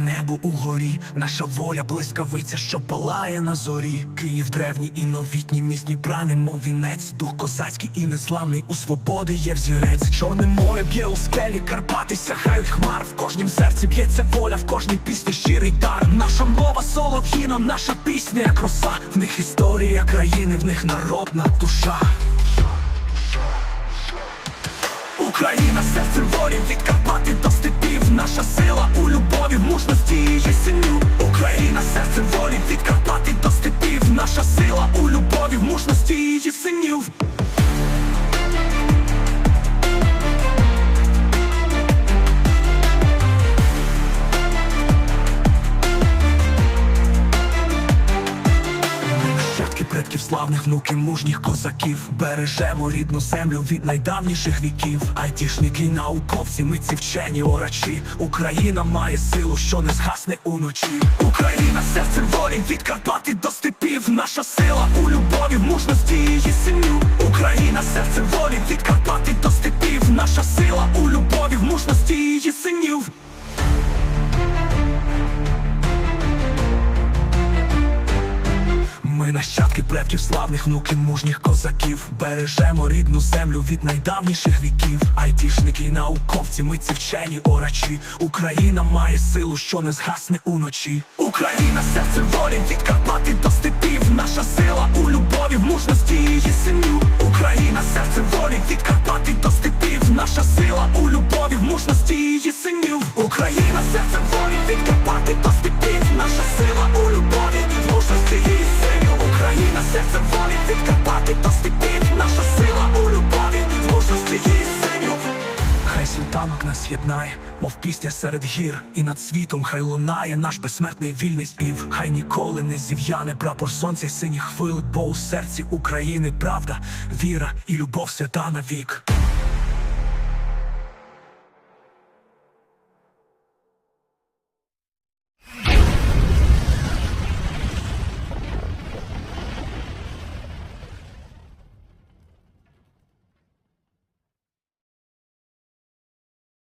небо угорі, наша воля блискавиця, що палає на зорі. Київ древній і новітній міст Дніпра, немов вінець, дух козацький і незламний у свободи є взірець. Чорне море б'є у скелі, Карпати сягають хмар. В кожнім серці б'ється воля, в кожній пісні щирий дар. Наша мова солов'їна, наша пісня, як роса. В них історія країни, в них народна душа. Україна серце ворів синів. Предків славних внуків мужніх козаків. Бережемо рідну землю від найдавніших віків. Айтішники, науковці, митці вчені орачі. Україна має силу, що не згасне уночі. Україна серце волі від Карпати до Наша сила у любові, в мужності її синю Україна серце волі від Карпати до степів. Наша сила у любові, в мужності її синів Ми нащадки предків славних внуків мужніх козаків. Бережемо рідну землю від найдавніших віків. Айтішники, науковці, митці вчені орачі. Україна має силу, що не згасне уночі. Україна серце волі від Карпати до мужності її синю Україна серцем волі від Карпати до степів. Наша сила у любові, в мужності її синів Україна серцем волі нас єднає, мов пісня серед гір, і над світом хай лунає наш безсмертний вільний спів. Хай ніколи не зів'яне прапор сонця й синіх хвиль, бо у серці України правда, віра і любов свята навік.